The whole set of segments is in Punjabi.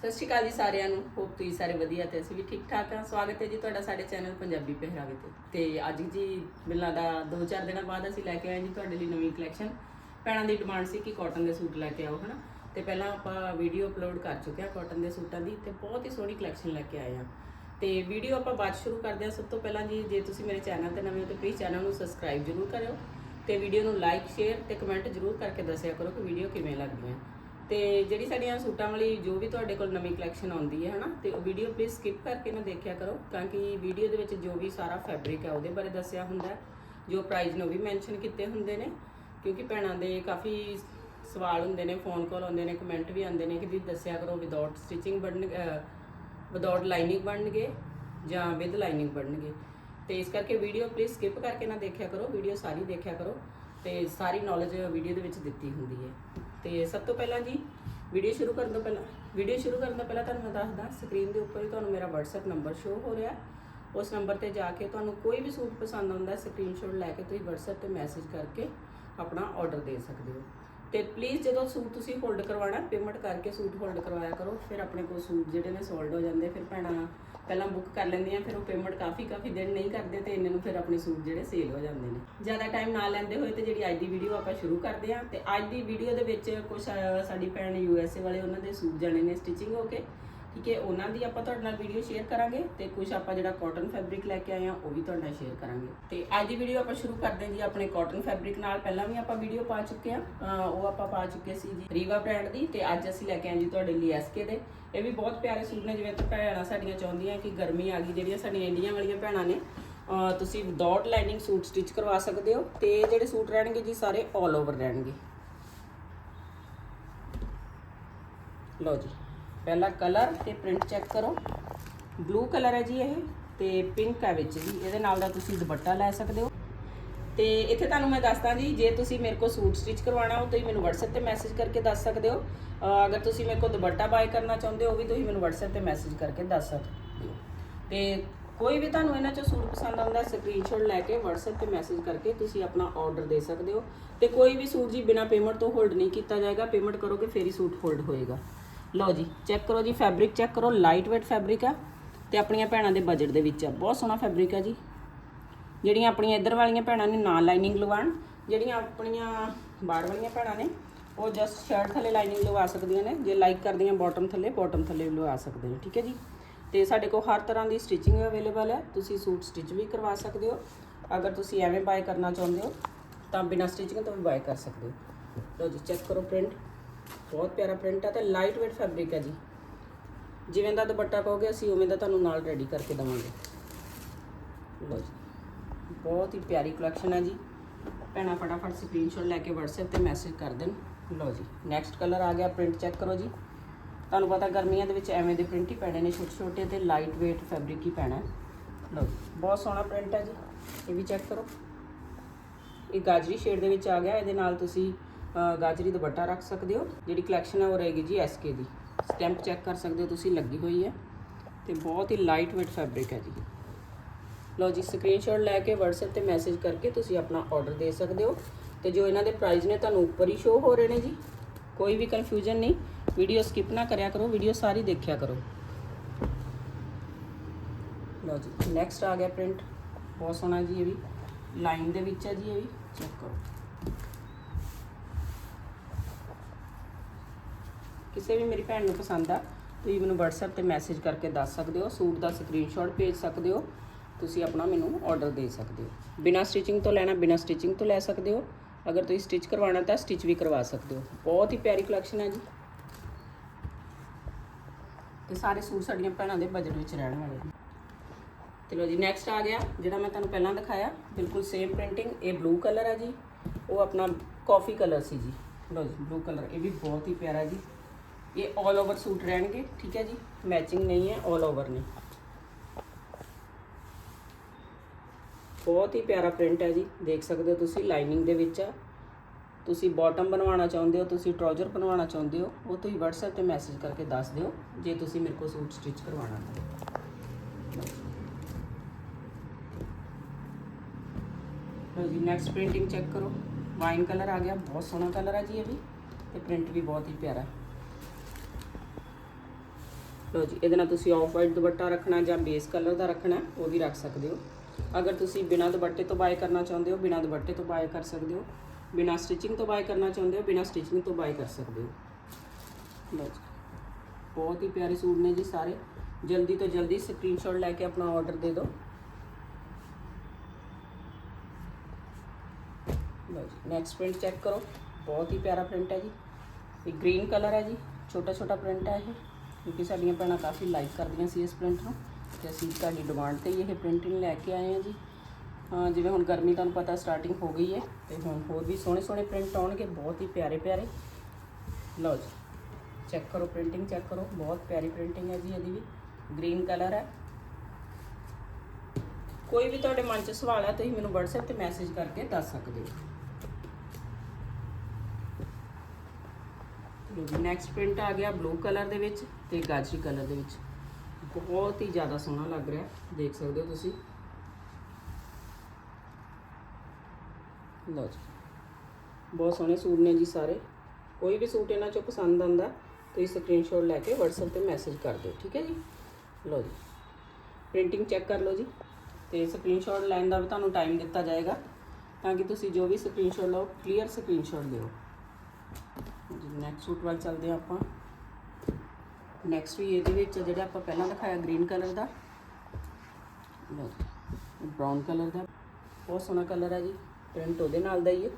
ਸਤਿ ਸ਼੍ਰੀ ਅਕਾਲ ਜੀ ਸਾਰਿਆਂ ਨੂੰ। ਹੋਪ ਤੁਸੀਂ ਸਾਰੇ ਵਧੀਆ ਤੇ ਅਸੀਂ ਵੀ ਠੀਕ ਠਾਕ ਹਾਂ। ਸਵਾਗਤ ਹੈ ਜੀ ਤੁਹਾਡਾ ਸਾਡੇ ਚੈਨਲ ਪੰਜਾਬੀ ਪਹਿਰਾਵੇ ਤੇ। ਤੇ ਅੱਜ ਜੀ ਮੈਨੂੰ ਦਾ ਦੋ ਚਾਰ ਦਿਨਾਂ ਬਾਅਦ ਅਸੀਂ ਲੈ ਕੇ ਆਏ ਜੀ ਤੁਹਾਡੇ ਲਈ ਨਵੀਂ ਕਲੈਕਸ਼ਨ ਭੈਣਾਂ ਦੀ ਡਿਮਾਂਡ ਸੀ ਕਿ ਕਾਟਨ ਦੇ ਸੂਟ ਲੈ ਕੇ ਆਓ, ਹਨਾ? ਤੇ ਪਹਿਲਾਂ ਆਪਾਂ ਵੀਡੀਓ ਅਪਲੋਡ ਕਰ ਚੁੱਕੇ ਹਾਂ ਕਾਟਨ ਦੇ ਸੂਟਾਂ ਦੀ ਤੇ ਬਹੁਤ ਹੀ ਸੋਹਣੀ ਕਲੈਕਸ਼ਨ ਲੈ ਕੇ ਆਏ ਹਾਂ। ਤੇ ਵੀਡੀਓ ਆਪਾਂ ਬਾਅਦ 'ਚ ਸ਼ੁਰੂ ਕਰਦੇ ਹਾਂ। ਸਭ ਤੋਂ ਪਹਿਲਾਂ ਜੀ, ਜੇ ਤੁਸੀਂ ਮੇਰੇ ਚੈਨਲ ਤੇ ਨਵੇਂ ਹੋ ਤਾਂ ਪਲੀਜ਼ ਚੈਨਲ ਨੂੰ ਸਬਸਕ੍ਰਾਈਬ ਜ਼ਰੂਰ ਕਰਿਓ ਤੇ ਵੀਡੀਓ ਨੂੰ ਲਾਈਕ ਸ਼ੇਅਰ ਤੇ ਕਮੈਂਟ ਜ਼ਰੂਰ ਕਰਕੇ ਦੱਸਿਆ ਕਰੋ ਕਿ ਵੀਡੀਓ ਕਿਵੇਂ ਲੱਗਦੀ ਹੈ ਤੇ ਜਿਹੜੀ ਸਾਡੀਆਂ ਸੂਟਾਂ ਵਾਲੀ, ਜੋ ਵੀ ਤੁਹਾਡੇ ਕੋਲ ਨਵੀਂ ਕਲੈਕਸ਼ਨ ਆਉਂਦੀ ਹੈ, ਹਨਾ, ਤੇ ਉਹ ਵੀਡੀਓ ਪਲੀਜ਼ ਸਕਿਪ ਕਰਕੇ ਨਾ ਦੇਖਿਆ ਕਰੋ, ਤਾਂ ਕਿ ਵੀਡੀਓ ਦੇ ਵਿੱਚ ਜੋ ਵੀ ਸਾਰਾ ਫੈਬਰਿਕ ਹੈ, ਉਹਦੇ ਬਾਰੇ ਦੱਸਿਆ ਹੁੰਦਾ ਜੋ ਪ੍ਰਾਈਸ ਨੂੰ ਉਹ ਵੀ ਮੈਂਸ਼ਨ ਕੀਤੇ ਹੁੰਦੇ ਨੇ, ਕਿਉਂਕਿ ਭੈਣਾਂ ਦੇ ਕਾਫੀ ਸਵਾਲ ਹੁੰਦੇ ਨੇ ਫੋਨ ਕਾਲ ਆਉਂਦੇ ਨੇ ਕਮੈਂਟ ਵੀ ਆਉਂਦੇ ਨੇ ਕਿ ਵੀ ਦੱਸਿਆ ਕਰੋ ਵਿਦਆਊਟ ਸਟਿਚਿੰਗ ਬਣ ਵਿਦਆਊਟ ਲਾਈਨਿੰਗ ਬਣਨਗੇ ਜਾਂ ਵਿਦ ਲਾਈਨਿੰਗ ਬਣਨਗੇ। ਤੇ ਇਸ ਕਰਕੇ ਵੀਡੀਓ ਪਲੀਜ਼ ਸਕਿਪ ਕਰਕੇ ਨਾ ਦੇਖਿਆ ਕਰੋ ਵੀਡੀਓ ਸਾਰੀ ਦੇਖਿਆ ਕਰੋ, ਤੇ ਸਾਰੀ ਨੌਲੇਜ ਵੀਡੀਓ ਦੇ ਵਿੱਚ ਦਿੱਤੀ ਹੁੰਦੀ ਹੈ। ਤੇ ਸਭ ਤੋਂ ਪਹਿਲਾਂ ਜੀ ਵੀਡੀਓ ਸ਼ੁਰੂ ਕਰਨ ਤੋਂ ਪਹਿਲਾਂ ਵੀਡੀਓ ਸ਼ੁਰੂ ਕਰਨ ਤੋਂ ਪਹਿਲਾਂ ਤੁਹਾਨੂੰ ਮੈਂ ਦੱਸਦਾ ਸਕਰੀਨ ਦੇ ਉੱਪਰ ਹੀ ਤੁਹਾਨੂੰ ਮੇਰਾ WhatsApp ਨੰਬਰ ਸ਼ੋ ਹੋ ਰਿਹਾ। ਉਸ ਨੰਬਰ ਤੇ ਜਾ ਕੇ ਤੁਹਾਨੂੰ ਕੋਈ ਵੀ ਸੂਟ ਪਸੰਦ ਆਉਂਦਾ ਸਕਰੀਨਸ਼ਾਟ ਲੈ ਕੇ ਤੁਸੀਂ WhatsApp ਤੇ ਮੈਸੇਜ ਕਰਕੇ ਆਪਣਾ ਆਰਡਰ ਦੇ ਸਕਦੇ ਹੋ। ਤੇ ਪਲੀਜ਼ ਜਦੋਂ ਸੂਟ ਤੁਸੀਂ ਹੋਲਡ ਕਰਵਾਉਣਾ ਪੇਮੈਂਟ ਕਰਕੇ ਸੂਟ ਹੋਲਡ ਕਰਵਾਇਆ ਕਰੋ, ਫਿਰ ਆਪਣੇ ਕੋਲ ਸੂਟ ਜਿਹੜੇ ਨੇ ਸੋਲਡ ਹੋ ਜਾਂਦੇ, ਫਿਰ ਭੈਣਾਂ ਪਹਿਲਾਂ ਬੁੱਕ ਕਰ ਲੈਂਦੀਆਂ, ਫਿਰ ਉਹ ਪੇਮੈਂਟ ਕਾਫੀ ਕਾਫੀ ਦਿਨ ਨਹੀਂ ਕਰਦੇ ਤੇ ਇਹਨਾਂ ਨੂੰ ਫਿਰ ਆਪਣੇ ਸੂਟ ਜਿਹੜੇ ਸੇਲ ਹੋ ਜਾਂਦੇ ਨੇ। ਜ਼ਿਆਦਾ ਟਾਈਮ ਨਾ ਲੈਂਦੇ ਹੋਏ ਤੇ ਜਿਹੜੀ ਅੱਜ ਦੀ ਵੀਡੀਓ ਆਪਾਂ ਸ਼ੁਰੂ ਕਰਦੇ ਹਾਂ, ਤੇ ਅੱਜ ਦੀ ਵੀਡੀਓ ਦੇ ਵਿੱਚ ਕੁਝ ਸਾਡੀ ਭੈਣ ਯੂ ਐਸ ਏ ਵਾਲੇ ਉਹਨਾਂ ਦੇ ਸੂਟ ਜਾਣੇ ਨੇ ਸਟਿਚਿੰਗ ਹੋ ਕੇ ਠੀਕ ਹੈ, ਉਹਨਾਂ ਦੀ ਆਪਾਂ ਤੁਹਾਡੇ ਨਾਲ ਵੀਡੀਓ ਸ਼ੇਅਰ ਕਰਾਂਗੇ ਤੇ ਕੁਝ ਆਪਾਂ ਜਿਹੜਾ ਕਾਟਨ ਫੈਬਰਿਕ ਲੈ ਕੇ ਆਏ ਆ ਉਹ ਵੀ ਤੁਹਾਡੇ ਨਾਲ ਸ਼ੇਅਰ ਕਰਾਂਗੇ। ਤੇ ਅੱਜ ਦੀ ਵੀਡੀਓ ਆਪਾਂ ਸ਼ੁਰੂ ਕਰਦੇ ਹਾਂ ਜੀ ਆਪਣੇ ਕਾਟਨ ਫੈਬਰਿਕ ਨਾਲ। ਪਹਿਲਾਂ ਵੀ ਆਪਾਂ ਵੀਡੀਓ ਪਾ ਚੁੱਕੇ ਆ ਉਹ ਆਪਾਂ ਪਾ ਚੁੱਕੇ ਸੀ ਜੀ ਰੀਵਾ ਬ੍ਰਾਂਡ ਦੀ ਤੇ ਅੱਜ ਅਸੀਂ ਲੈ ਕੇ ਆਏ ਜੀ ਤੁਹਾਡੇ ਲਈ ਐਸਕੇ ਦੇ। ਇਹ ਵੀ ਬਹੁਤ ਪਿਆਰੇ ਸੂਟ ਨੇ, ਜਿਵੇਂ ਤਾਂ ਭੈਣਾਂ ਸਾਡੀਆਂ ਚਾਹੁੰਦੀਆਂ ਕਿ ਗਰਮੀ ਆ ਗਈ, ਜਿਹੜੀਆਂ ਸਾਡੀਆਂ ਇੰਡੀਆਂ ਵਾਲੀਆਂ ਭੈਣਾਂ ਨੇ। ਤੁਸੀਂ ਵਿਦਆਊਟ ਲਾਈਨਿੰਗ ਸੂਟ ਸਟਿਚ ਕਰਵਾ ਸਕਦੇ ਹੋ ਤੇ ਜਿਹੜੇ ਸੂਟ ਰਹਿਣਗੇ ਜੀ, ਸਾਰੇ 올 ਓਵਰ ਰਹਿਣਗੇ। ਲਓ ਜੀ। ਪਹਿਲਾਂ ਕਲਰ ਤੇ ਪ੍ਰਿੰਟ ਚੈੱਕ ਕਰੋ। ਬਲੂ ਕਲਰ ਹੈ ਜੀ ਇਹ ਤੇ ਪਿੰਕ ਹੈ ਵਿੱਚ ਜੀ। ਇਹਦੇ ਨਾਲ ਦਾ ਤੁਸੀਂ ਦੁਪੱਟਾ ਲੈ ਸਕਦੇ ਹੋ। ਤੇ ਇੱਥੇ ਤੁਹਾਨੂੰ ਮੈਂ ਦੱਸਦਾ ਜੀ, ਜੇ ਤੁਸੀਂ ਮੇਰੇ ਕੋਲ ਸੂਟ ਸਟਿਚ ਕਰਵਾਉਣਾ ਹੋ, ਤੁਸੀਂ ਮੈਨੂੰ WhatsApp ਤੇ ਮੈਸੇਜ ਕਰਕੇ ਦੱਸ ਸਕਦੇ ਹੋ। ਅਗਰ ਤੁਸੀਂ ਮੇਰੇ ਕੋਲ ਦੁਪੱਟਾ ਬਾਏ ਕਰਨਾ ਚਾਹੁੰਦੇ ਹੋ ਵੀ ਤੁਸੀਂ ਮੈਨੂੰ WhatsApp ਤੇ ਮੈਸੇਜ ਕਰਕੇ ਦੱਸ ਸਕਦੇ ਹੋ। ਤੇ ਕੋਈ ਵੀ ਤੁਹਾਨੂੰ ਇਹਨਾਂ ਚੋਂ ਸੂਟ ਪਸੰਦ ਆਉਂਦਾ ਸਕਰੀਨਸ਼ਾਟ ਲੈ ਕੇ WhatsApp ਤੇ ਮੈਸੇਜ ਕਰਕੇ ਤੁਸੀਂ ਆਪਣਾ ਆਰਡਰ ਦੇ ਸਕਦੇ ਹੋ। ਤੇ ਕੋਈ ਵੀ ਸੂਟ ਜੀ, ਬਿਨਾ ਪੇਮੈਂਟ ਤੋਂ ਹੋਲਡ ਨਹੀਂ ਕੀਤਾ ਜਾਏਗਾ। ਪੇਮੈਂਟ ਕਰੋਗੇ, ਫੇਰ ਹੀ ਸੂਟ ਹੋਲਡ ਹੋਏਗਾ। ਲਓ ਜੀ ਚੈੱਕ ਕਰੋ ਜੀ ਫੈਬਰਿਕ ਚੈੱਕ ਕਰੋ ਲਾਈਟ ਵੇਟ ਫੈਬਰਿਕ ਆ ਤੇ ਆਪਣੀਆਂ ਭੈਣਾਂ ਦੇ ਬਜਟ ਦੇ ਵਿੱਚ ਆ। ਬਹੁਤ ਸੋਹਣਾ ਫੈਬਰਿਕ ਆ ਜੀ। ਜਿਹੜੀਆਂ ਆਪਣੀਆਂ ਇੱਧਰ ਵਾਲੀਆਂ ਭੈਣਾਂ ਨੇ ਨਾ ਲਾਈਨਿੰਗ ਲਵਾਉਣ। ਜਿਹੜੀਆਂ ਆਪਣੀਆਂ ਬਾਹਰ ਵਾਲੀਆਂ ਭੈਣਾਂ ਨੇ, ਉਹ ਜਸਟ ਸ਼ਰਟ ਥੱਲੇ ਲਾਈਨਿੰਗ ਲਵਾ ਸਕਦੀਆਂ ਨੇ। ਜੇ ਲਾਈਕ ਕਰਦੀਆਂ ਬਾਟਮ ਥੱਲੇ ਬਾਟਮ ਥੱਲੇ ਵੀ ਲਵਾ ਸਕਦੇ ਹੋ ਠੀਕ ਹੈ ਜੀ। ਤੇ ਸਾਡੇ ਕੋਲ ਹਰ ਤਰ੍ਹਾਂ ਦੀ ਸਟਿਚਿੰਗ ਅਵੇਲੇਬਲ ਹੈ ਤੁਸੀਂ ਸੂਟ ਸਟਿਚ ਵੀ ਕਰਵਾ ਸਕਦੇ ਹੋ। ਅਗਰ ਤੁਸੀਂ ਐਵੇਂ ਬਾਏ ਕਰਨਾ ਚਾਹੁੰਦੇ ਹੋ, ਤਾਂ ਬਿਨਾਂ ਸਟਿਚਿੰਗ ਤੋਂ ਵੀ ਬਾਏ ਕਰ ਸਕਦੇ ਹੋ। ਲਓ ਜੀ ਚੈੱਕ ਕਰੋ ਪ੍ਰਿੰਟ ਬਹੁਤ ਪਿਆਰਾ ਪ੍ਰਿੰਟ ਹੈ ਤੇ ਲਾਈਟ ਵੇਟ ਫੈਬਰਿਕ ਹੈ ਜੀ। ਜਿਵੇਂ ਦਾ ਦੁਪੱਟਾ ਕਹੋਗੇ ਅਸੀਂ ਉਵੇਂ ਦਾ ਤੁਹਾਨੂੰ ਨਾਲ ਰੈਡੀ ਕਰਕੇ ਦਵਾਂਗੇ। ਲਓ ਜੀ। ਬਹੁਤ ਹੀ ਪਿਆਰੀ ਕਲੈਕਸ਼ਨ ਹੈ ਜੀ। ਭੈਣਾਂ ਫਟਾਫਟ ਸਕਰੀਨਸ਼ਾਟ ਲੈ ਕੇ WhatsApp ਤੇ ਮੈਸੇਜ ਕਰ ਦੇਣ। ਲਓ ਜੀ। ਨੈਕਸਟ ਕਲਰ ਆ ਗਿਆ ਪ੍ਰਿੰਟ ਚੈੱਕ ਕਰੋ ਜੀ। ਤੁਹਾਨੂੰ ਪਤਾ ਗਰਮੀਆਂ ਦੇ ਵਿੱਚ ਐਵੇਂ ਦੇ ਪ੍ਰਿੰਟ ਹੀ ਪੈਣੇ ਨੇ ਛੋਟੇ ਛੋਟੇ ਤੇ ਲਾਈਟ weight ਫੈਬਰਿਕ ਹੀ ਪੈਣਾ। ਲਓ ਜੀ। ਬਹੁਤ ਸੋਹਣਾ ਪ੍ਰਿੰਟ ਹੈ ਜੀ। ਇਹ ਵੀ ਚੈੱਕ ਕਰੋ। ਇਹ ਗਾਜਰੀ ਸ਼ੇਡ ਦੇ ਵਿੱਚ ਆ ਗਿਆ। ਇਹਦੇ ਨਾਲ ਤੁਸੀਂ ਗਾਜਰੀ ਦੁਪੱਟਾ ਰੱਖ ਸਕਦੇ ਹੋ, ਜਿਹੜੀ ਕਲੈਕਸ਼ਨ ਹੈ ਉਹ ਰਹੇਗੀ ਜੀ ਐਸਕੇ ਦੀ। ਸਟੈਂਪ ਚੈੱਕ ਕਰ ਸਕਦੇ ਹੋ ਤੁਸੀਂ, ਲੱਗੀ ਹੋਈ ਹੈ। ਤੇ ਬਹੁਤ ਹੀ ਲਾਈਟ weight ਫੈਬਰਿਕ ਹੈ ਜੀ। ਲਓ ਜੀ ਸਕਰੀਨਸ਼ਾਟ ਲੈ ਕੇ WhatsApp ਤੇ ਮੈਸੇਜ ਕਰਕੇ ਤੁਸੀਂ ਆਪਣਾ ਆਰਡਰ ਦੇ ਸਕਦੇ ਹੋ। ਤੇ ਜੋ ਇਹਨਾਂ ਦੇ ਪ੍ਰਾਈਸ ਨੇ, ਤੁਹਾਨੂੰ ਉੱਪਰ ਹੀ ਸ਼ੋ ਹੋ ਰਹੇ ਨੇ ਜੀ। ਕੋਈ ਵੀ ਕਨਫਿਊਜ਼ਨ ਨਹੀਂ। ਵੀਡੀਓ ਸਕਿਪ ਨਾ ਕਰਿਆ ਕਰੋ ਵੀਡੀਓ ਸਾਰੀ ਦੇਖਿਆ ਕਰੋ। ਲਓ ਜੀ ਨੈਕਸਟ ਆ ਗਿਆ ਪ੍ਰਿੰਟ ਬਹੁਤ ਸੋਹਣਾ ਜੀ ਇਹ ਵੀ। ਲਾਈਨ ਦੇ ਵਿੱਚ ਹੈ ਜੀ ਇਹ ਵੀ। ਚੈੱਕ ਕਰੋ। ਕਿਸੇ ਵੀ ਮੇਰੀ ਭੈਣ ਨੂੰ ਪਸੰਦ ਆ, ਤੁਸੀਂ ਮੈਨੂੰ WhatsApp ਤੇ ਮੈਸੇਜ ਕਰਕੇ ਦੱਸ ਸਕਦੇ ਹੋ, ਸੂਟ ਦਾ ਸਕਰੀਨਸ਼ਾਟ ਭੇਜ ਸਕਦੇ ਹੋ, ਤੁਸੀਂ ਆਪਣਾ ਮੈਨੂੰ ਆਰਡਰ ਦੇ ਸਕਦੇ ਹੋ। ਬਿਨਾ ਸਟਿਚਿੰਗ ਤੋਂ ਲੈਣਾ, ਬਿਨਾ ਸਟਿਚਿੰਗ ਤੋਂ ਲੈ ਸਕਦੇ ਹੋ। ਅਗਰ ਤੁਸੀਂ ਸਟਿਚ ਕਰਵਾਉਣਾ ਤਾਂ ਸਟਿਚ ਵੀ ਕਰਵਾ ਸਕਦੇ ਹੋ। ਬਹੁਤ ਹੀ ਪਿਆਰੀ ਕਲੈਕਸ਼ਨ ਹੈ ਜੀ। ਤੇ ਸਾਰੇ ਸੂਟ ਸਾਡੀਆਂ ਭੈਣਾਂ ਦੇ ਬਜਟ ਵਿੱਚ ਰਹਿਣ ਵਾਲੇ ਨੇ। ਚਲੋ ਜੀ ਨੈਕਸਟ ਆ ਗਿਆ, ਜਿਹੜਾ ਮੈਂ ਤੁਹਾਨੂੰ ਪਹਿਲਾਂ ਦਿਖਾਇਆ। ਬਿਲਕੁਲ ਸੇਮ ਪ੍ਰਿੰਟਿੰਗ ਇਹ ਬਲੂ ਕਲਰ ਹੈ ਜੀ। ਉਹ ਆਪਣਾ ਕਾਫੀ ਕਲਰ ਸੀ ਜੀ। ਲਓ ਜੀ ਬਲੂ ਕਲਰ ਇਹ ਵੀ ਬਹੁਤ ਹੀ ਪਿਆਰਾ ਜੀ। ਇਹ 올 ਓਵਰ ਸੂਟ ਰਹਿਣਗੇ, ਠੀਕ ਹੈ ਜੀ? ਮੈਚਿੰਗ ਨਹੀਂ ਹੈ 올 ਓਵਰ ਨੇ। ਬਹੁਤ ਹੀ ਪਿਆਰਾ ਪ੍ਰਿੰਟ ਹੈ ਜੀ, ਦੇਖ ਸਕਦੇ ਹੋ ਤੁਸੀਂ ਲਾਈਨਿੰਗ ਦੇ ਵਿੱਚ ਆ। ਤੁਸੀਂ ਬਾਟਮ ਬਣਵਾਉਣਾ ਚਾਹੁੰਦੇ ਹੋ, ਤੁਸੀਂ ਟਰਾਊਜ਼ਰ ਬਣਵਾਉਣਾ ਚਾਹੁੰਦੇ ਹੋ, ਉਹ ਤੁਸੀਂ WhatsApp ਤੇ ਮੈਸੇਜ ਕਰਕੇ ਦੱਸ ਦਿਓ, ਜੇ ਤੁਸੀਂ ਮੇਰੇ ਕੋਲ ਸੂਟ ਸਟਿਚ ਕਰਵਾਉਣਾ ਹੈ ਜੀ ਨੈਕਸਟ ਪ੍ਰਿੰਟਿੰਗ ਚੈੱਕ ਕਰੋ। ਵਾਈਨ ਕਲਰ ਆ ਗਿਆ, ਬਹੁਤ ਸੋਹਣਾ ਕਲਰ ਹੈ ਜੀ ਇਹ ਵੀ, ਤੇ ਪ੍ਰਿੰਟ ਵੀ ਬਹੁਤ ਹੀ ਪਿਆਰਾ। ਲਓ ਜੀ, ਇਹਦੇ ਨਾਲ ਤੁਸੀਂ ਆਫ ਵਾਈਟ ਦੁਪੱਟਾ ਰੱਖਣਾ ਜਾਂ ਬੇਸ ਕਲਰ ਦਾ ਰੱਖਣਾ, ਉਹ ਵੀ ਰੱਖ ਸਕਦੇ ਹੋ। ਅਗਰ ਤੁਸੀਂ ਬਿਨਾਂ ਦੁਪੱਟੇ ਤੋਂ ਬਾਏ ਕਰਨਾ ਚਾਹੁੰਦੇ ਹੋ, ਬਿਨਾਂ ਦੁਪੱਟੇ ਤੋਂ ਬਾਏ ਕਰ ਸਕਦੇ ਹੋ। ਬਿਨਾਂ ਸਟਿਚਿੰਗ ਤੋਂ ਬਾਏ ਕਰਨਾ ਚਾਹੁੰਦੇ ਹੋ, ਬਿਨਾਂ ਸਟਿਚਿੰਗ ਤੋਂ ਬਾਏ ਕਰ ਸਕਦੇ ਹੋ। ਲਓ ਜੀ, ਬਹੁਤ ਹੀ ਪਿਆਰੇ ਸੂਟ ਨੇ ਜੀ ਸਾਰੇ। ਜਲਦੀ ਤੋਂ ਜਲਦੀ ਸਕਰੀਨਸ਼ਾਟ ਲੈ ਕੇ ਆਪਣਾ ਆਰਡਰ ਦੇ ਦਿਓ। ਲਓ ਜੀ ਨੈਕਸਟ ਪ੍ਰਿੰਟ ਚੈੱਕ ਕਰੋ। ਬਹੁਤ ਹੀ ਪਿਆਰਾ ਪ੍ਰਿੰਟ ਹੈ ਜੀ। ਇਹ ਗ੍ਰੀਨ ਕਲਰ ਹੈ ਜੀ ਛੋਟਾ ਛੋਟਾ ਪ੍ਰਿੰਟ ਹੈ ਇਹ। ਕਿਉਂਕਿ ਸਾਡੀਆਂ ਭੈਣਾਂ ਕਾਫੀ ਲਾਈਕ ਕਰਦੀਆਂ ਸੀ ਇਸ ਪ੍ਰਿੰਟ ਨੂੰ ਤੇ ਅਸੀਂ ਤੁਹਾਡੀ ਡਿਮਾਂਡ ਤੇ ਹੀ ਇਹ ਪ੍ਰਿੰਟਿੰਗ ਲੈ ਕੇ ਆਏ ਹਾਂ ਜੀ। ਹਾਂ, ਜਿਵੇਂ ਹੁਣ ਗਰਮੀ ਤੁਹਾਨੂੰ ਪਤਾ ਸਟਾਰਟਿੰਗ ਹੋ ਗਈ ਹੈ ਤੇ ਹੁਣ ਹੋਰ ਵੀ ਸੋਹਣੇ ਸੋਹਣੇ ਪ੍ਰਿੰਟ ਆਉਣਗੇ, ਬਹੁਤ ਹੀ ਪਿਆਰੇ ਪਿਆਰੇ। ਲਓ ਜੀ ਚੈੱਕ ਕਰੋ ਪ੍ਰਿੰਟਿੰਗ ਚੈੱਕ ਕਰੋ, ਬਹੁਤ ਪਿਆਰੀ ਪ੍ਰਿੰਟਿੰਗ ਹੈ ਜੀ ਇਹਦੀ ਵੀ। ਗ੍ਰੀਨ ਕਲਰ ਹੈ। ਕੋਈ ਵੀ ਤੁਹਾਡੇ ਮਨ 'ਚ ਸਵਾਲ ਹੈ, ਤੁਸੀਂ ਮੈਨੂੰ WhatsApp ਤੇ ਮੈਸੇਜ ਕਰਕੇ ਦੱਸ ਸਕਦੇ ਹੋ। ਲੋ ਜੀ ਨੈਕਸਟ ਪ੍ਰਿੰਟ ਆ ਗਿਆ ਬਲੂ ਕਲਰ ਦੇ ਵਿੱਚ ਤੇ ਗਾਜਰੀ ਕਲਰ ਦੇ ਵਿੱਚ। ਬਹੁਤ ਹੀ ਜ਼ਿਆਦਾ ਸੋਹਣਾ ਲੱਗ ਰਿਹਾ, ਦੇਖ ਸਕਦੇ ਹੋ ਤੁਸੀਂ। ਲਓ ਜੀ, ਬਹੁਤ ਸੋਹਣੇ ਸੂਟ ਨੇ ਜੀ ਸਾਰੇ। ਕੋਈ ਵੀ ਸੂਟ ਇਹਨਾਂ ਚੋਂ ਪਸੰਦ ਆਂਦਾ ਤੁਸੀਂ ਸਕਰੀਨਸ਼ਾਟ ਲੈ ਕੇ WhatsApp ਤੇ ਮੈਸੇਜ ਕਰ ਦਿਓ, ਠੀਕ ਹੈ ਜੀ? ਲਓ ਜੀ ਪ੍ਰਿੰਟਿੰਗ ਚੈੱਕ ਕਰ ਲਓ ਜੀ ਤੇ ਸਕਰੀਨਸ਼ਾਟ ਲੈਣ ਦਾ ਵੀ ਤੁਹਾਨੂੰ ਟਾਈਮ ਦਿੱਤਾ ਜਾਏਗਾ ਤਾਂ ਕਿ ਤੁਸੀਂ ਜੋ ਵੀ ਸਕਰੀਨਸ਼ਾਟ ਲਓ ਕਲੀਅਰ ਸਕਰੀਨਸ਼ਾਟ ਦਿਓ। ਨੈਕਸਟ ਸੂਟ ਵੱਲ ਚੱਲਦੇ ਹਾਂ ਆਪਾਂ। ਨੈਕਸਟ ਵੀ ਇਹਦੇ ਵਿੱਚ ਜਿਹੜਾ ਆਪਾਂ ਪਹਿਲਾਂ ਦਿਖਾਇਆ ਗ੍ਰੀਨ ਕਲਰ ਦਾ, ਲਓ ਬ੍ਰਾਊਨ ਕਲਰ ਦਾ। ਬਹੁਤ ਸੋਹਣਾ ਕਲਰ ਹੈ ਜੀ ਪ੍ਰਿੰਟ ਉਹਦੇ ਨਾਲ ਦਾ ਹੀ ਹੈ।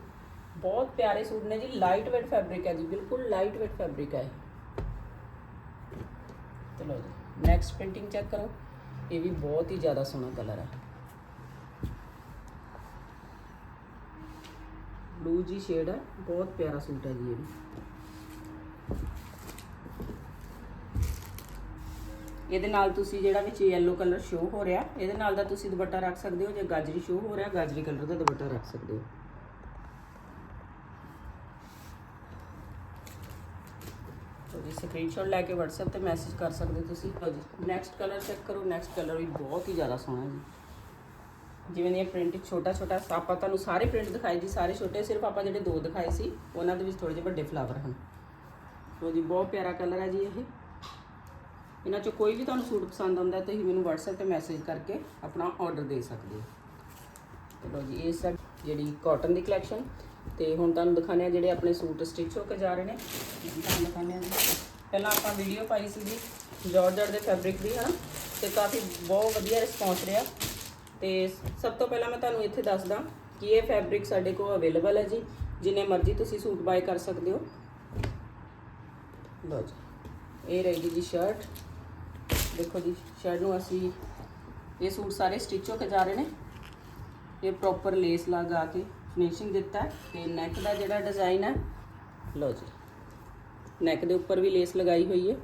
ਬਹੁਤ ਪਿਆਰੇ ਸੂਟ ਨੇ ਜੀ ਲਾਈਟ weight ਫੈਬਰਿਕ ਹੈ ਜੀ, ਬਿਲਕੁਲ ਲਾਈਟ weight ਫੈਬਰਿਕ ਹੈ ਚਲੋ ਜੀ ਨੈਕਸਟ ਪ੍ਰਿੰਟਿੰਗ ਚੈੱਕ ਕਰੋ, ਇਹ ਵੀ ਬਹੁਤ ਹੀ ਜ਼ਿਆਦਾ ਸੋਹਣਾ ਕਲਰ ਹੈ ਬਲੂ ਜੀ ਸ਼ੇਡ ਹੈ, ਬਹੁਤ ਪਿਆਰਾ ਸੂਟ ਹੈ ਜੀ ਇਹ ਵੀ। ਇਹਦੇ ਨਾਲ ਤੁਸੀਂ ਜਿਹੜਾ ਵਿੱਚ yellow ਕਲਰ ਸ਼ੋ ਹੋ ਰਿਹਾ, ਇਹਦੇ ਨਾਲ ਦਾ ਤੁਸੀਂ ਦੁਪੱਟਾ ਰੱਖ ਸਕਦੇ ਹੋ, ਜੇ ਗਾਜਰੀ ਸ਼ੋ ਹੋ ਰਿਹਾ, ਗਾਜਰੀ ਕਲਰ ਦਾ ਦੁਪੱਟਾ ਰੱਖ ਸਕਦੇ ਹੋ। ਜੀ ਸਕਰੀਨਸ਼ਾਟ ਲੈ ਕੇ WhatsApp ਤੇ ਮੈਸੇਜ ਕਰ ਸਕਦੇ ਹੋ ਤੁਸੀਂ। ਲਓ ਨੈਕਸਟ ਕਲਰ ਚੈੱਕ ਕਰੋ ਨੈਕਸਟ ਕਲਰ ਵੀ ਬਹੁਤ ਹੀ ਜ਼ਿਆਦਾ ਸੋਹਣਾ ਜੀ। ਜਿਵੇਂ ਦੀਆਂ ਪ੍ਰਿੰਟ ਛੋਟਾ ਛੋਟਾ, ਆਪਾਂ ਤੁਹਾਨੂੰ ਸਾਰੇ ਪ੍ਰਿੰਟ ਦਿਖਾਏ ਜੀ, ਸਾਰੇ ਛੋਟੇ, ਸਿਰਫ ਆਪਾਂ ਜਿਹੜੇ ਦੋ ਦਿਖਾਏ ਸੀ, ਉਹਨਾਂ ਦੇ ਵਿੱਚ ਥੋੜੇ ਜਿਹੇ ਵੱਡੇ ਫਲਾਵਰ ਹਨ। ਲਓ ਜੀ, ਬਹੁਤ ਪਿਆਰਾ ਕਲਰ ਹੈ ਜੀ ਇਹ। ਇਹਨਾਂ ਚੋਂ ਕੋਈ ਵੀ ਤੁਹਾਨੂੰ ਸੂਟ ਪਸੰਦ ਆਉਂਦਾ ਹੈ, ਤੁਸੀਂ ਮੈਨੂੰ WhatsApp ਤੇ ਮੈਸੇਜ ਕਰਕੇ ਆਪਣਾ ਆਰਡਰ ਦੇ ਸਕਦੇ ਹੋ। ਚਲੋ ਜੀ, ਇਹ ਸਭ ਜਿਹੜੀ ਕਾਟਨ ਦੀ ਕਲੈਕਸ਼ਨ ਤੇ ਹੁਣ ਤੁਹਾਨੂੰ ਦਿਖਾਣੇ ਆ ਜਿਹੜੇ ਆਪਣੇ ਸੂਟ ਸਟਿਚ ਹੋ ਕੇ ਜਾ ਰਹੇ ਨੇ। ਤੁਹਾਨੂੰ ਦਿਖਾਣੇ ਆ ਜੀ। ਪਹਿਲਾਂ ਆਪਾਂ ਵੀਡੀਓ ਪਾਈ ਸੀ ਜੀ ਜਾਰਜਟ ਦੇ ਫੈਬਰਿਕ ਦੀ, ਹਨਾ? ਤੇ ਕਾਫੀ ਬਹੁਤ ਵਧੀਆ ਰਿਸਪੌਂਸ ਰਿਹਾ। ਤੇ ਸਭ ਤੋਂ ਪਹਿਲਾਂ ਮੈਂ ਤੁਹਾਨੂੰ ਇੱਥੇ ਦੱਸਦਾ ਕਿ ਇਹ ਫੈਬਰਿਕ ਸਾਡੇ ਕੋਲ ਅਵੇਲੇਬਲ ਹੈ ਜੀ। ਜਿੰਨੇ ਮਰਜ਼ੀ ਤੁਸੀਂ ਸੂਟ ਬਾਏ ਕਰ ਸਕਦੇ ਹੋ। ਲਓ ਜੀ। ਇਹ ਰਹੇਗੀ ਜੀ ਸ਼ਰਟ ਦੇਖੋ ਜੀ ਸ਼ਰਟ ਨੂੰ ਅਸੀਂ ਇਹ ਸੂਟ ਸਾਰੇ ਸਟਿਚ ਹੋ ਕੇ ਜਾ ਰਹੇ ਨੇ। ਇਹ ਪ੍ਰੋਪਰ ਲੇਸ ਲਗਾ ਕੇ ਫਿਨਿਸ਼ਿੰਗ ਦਿੱਤਾ ਤੇ ਨੈਕ ਦਾ ਜਿਹੜਾ ਡਿਜ਼ਾਈਨ ਹੈ ਲਓ ਜੀ। ਨੈਕ ਦੇ ਉੱਪਰ ਵੀ ਲੇਸ ਲਗਾਈ ਹੋਈ ਹੈ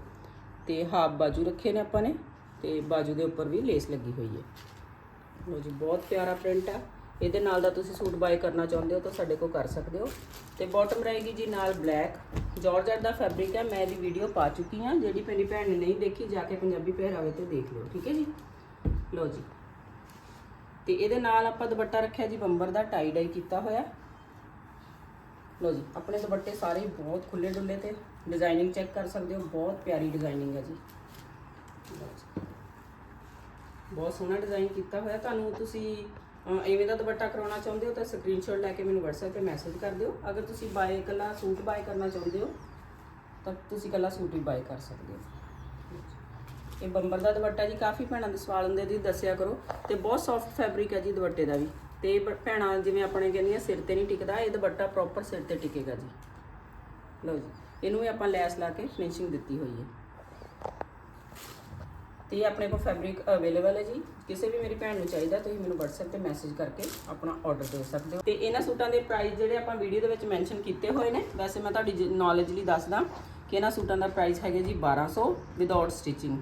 ਤੇ ਹਾਫ ਬਾਜੂ ਰੱਖੇ ਨੇ ਆਪਾਂ ਨੇ ਤੇ ਬਾਜੂ ਦੇ ਉੱਪਰ ਵੀ ਲੇਸ ਲੱਗੀ ਹੋਈ ਹੈ। ਲਓ ਜੀ, ਬਹੁਤ ਪਿਆਰਾ ਪ੍ਰਿੰਟ ਹੈ। ਇਹਦੇ ਨਾਲ ਦਾ ਤੁਸੀਂ ਸੂਟ ਬਾਏ ਕਰਨਾ ਚਾਹੁੰਦੇ ਹੋ ਤਾਂ ਸਾਡੇ ਕੋਲ ਕਰ ਸਕਦੇ ਹੋ। ਤੇ ਬਾਟਮ ਰਹੇਗੀ ਜੀ ਨਾਲ ਬਲੈਕ ਜਾਰਜਟ ਦਾ ਫੈਬਰਿਕ ਹੈ, ਮੈਂ ਇਹਦੀ ਵੀਡੀਓ ਪਾ ਚੁੱਕੀ ਹਾਂ। ਜਿਹੜੀ ਮੇਰੀ ਭੈਣ ਨੇ ਨਹੀਂ ਦੇਖੀ, ਜਾ ਕੇ ਪੰਜਾਬੀ ਪਹਿਰਾਵੇ ਤੇ ਦੇਖ ਲਿਓ, ਠੀਕ ਹੈ ਜੀ? ਲਓ ਜੀ। ਤੇ ਇਹਦੇ ਨਾਲ ਆਪਾਂ ਦੁਪੱਟਾ ਰੱਖਿਆ ਜੀ, ਬੰਬਰ ਦਾ ਟਾਈ ਡਾਈ ਕੀਤਾ ਹੋਇਆ। ਲਓ ਜੀ, ਆਪਣੇ ਦੁਪੱਟੇ ਸਾਰੇ ਬਹੁਤ ਖੁੱਲੇ ਡੁੱਲੇ ਤੇ। ਡਿਜ਼ਾਈਨਿੰਗ ਚੈੱਕ ਕਰ ਸਕਦੇ ਹੋ, ਬਹੁਤ ਪਿਆਰੀ ਡਿਜ਼ਾਈਨਿੰਗ ਹੈ ਜੀ ਲਓ ਜੀ ਬਹੁਤ ਸੋਹਣਾ ਡਿਜ਼ਾਈਨ ਕੀਤਾ ਹੋਇਆ। ਤੁਹਾਨੂੰ ਤੁਸੀਂ ਅਹ, ਐਵੇਂ ਦਾ ਦੁਪੱਟਾ ਕਰਾਉਣਾ ਚਾਹੁੰਦੇ ਹੋ ਤਾਂ ਸਕਰੀਨਸ਼ਾਟ ਲੈ ਕੇ ਮੈਨੂੰ WhatsApp ਤੇ ਮੈਸੇਜ ਕਰ ਦਿਓ। ਅਗਰ ਤੁਸੀਂ ਬਾਏ ਇਕੱਲਾ ਸੂਟ ਬਾਏ ਕਰਨਾ ਚਾਹੁੰਦੇ ਹੋ ਤਾਂ ਤੁਸੀਂ ਇਕੱਲਾ ਸੂਟ ਹੀ ਬਾਏ ਕਰ ਸਕਦੇ ਹੋ। ਇਹ ਬੰਬਰ ਦਾ ਦੁਪੱਟਾ ਜੀ ਕਾਫੀ ਭੈਣਾਂ ਦੇ ਸਵਾਲ ਹੁੰਦੇ ਜੀ ਦੱਸਿਆ ਕਰੋ। ਤੇ ਬਹੁਤ ਸੌਫਟ ਫੈਬਰਿਕ ਹੈ ਜੀ ਦੁਪੱਟੇ ਦਾ ਵੀ। ਤੇ ਭੈਣਾਂ ਜਿਵੇਂ ਆਪਣੇ ਕਹਿੰਦੀਆਂ ਸਿਰ ਤੇ ਨਹੀਂ ਟਿਕਦਾ ਇਹ ਦੁਪੱਟਾ ਪ੍ਰੋਪਰ ਸਿਰ ਤੇ ਟਿਕੇਗਾ ਜੀ। ਲਓ ਜੀ ਇਹਨੂੰ ਵੀ ਆਪਾਂ ਲੈਸ ਲਾ ਕੇ ਫਿਨਿਸ਼ਿੰਗ ਦਿੱਤੀ ਹੋਈ ਹੈ। ਤੇ ਇਹ ਆਪਣੇ ਕੋਲ ਫੈਬਰਿਕ ਅਵੇਲੇਬਲ ਹੈ ਜੀ। ਕਿਸੇ ਵੀ ਮੇਰੀ ਭੈਣ ਨੂੰ ਚਾਹੀਦਾ ਤੁਸੀਂ ਮੈਨੂੰ WhatsApp ਤੇ ਮੈਸੇਜ ਕਰਕੇ ਆਪਣਾ ਆਰਡਰ ਦੇ ਸਕਦੇ ਹੋ। ਤੇ ਇਹਨਾਂ ਸੂਟਾਂ ਦੇ ਪ੍ਰਾਈਸ ਜਿਹੜੇ ਆਪਾਂ ਵੀਡੀਓ ਦੇ ਵਿੱਚ ਮੈਂਸ਼ਨ ਕੀਤੇ ਹੋਏ ਨੇ ਵੈਸੇ ਮੈਂ ਤੁਹਾਡੀ ਨੌਲੇਜ ਲਈ ਦੱਸਦਾ ਕਿ ਇਹਨਾਂ ਸੂਟਾਂ ਦਾ ਪ੍ਰਾਈਸ ਹੈਗਾ ਜੀ 1200 ਵਿਦਆਊਟ ਸਟਿਚਿੰਗ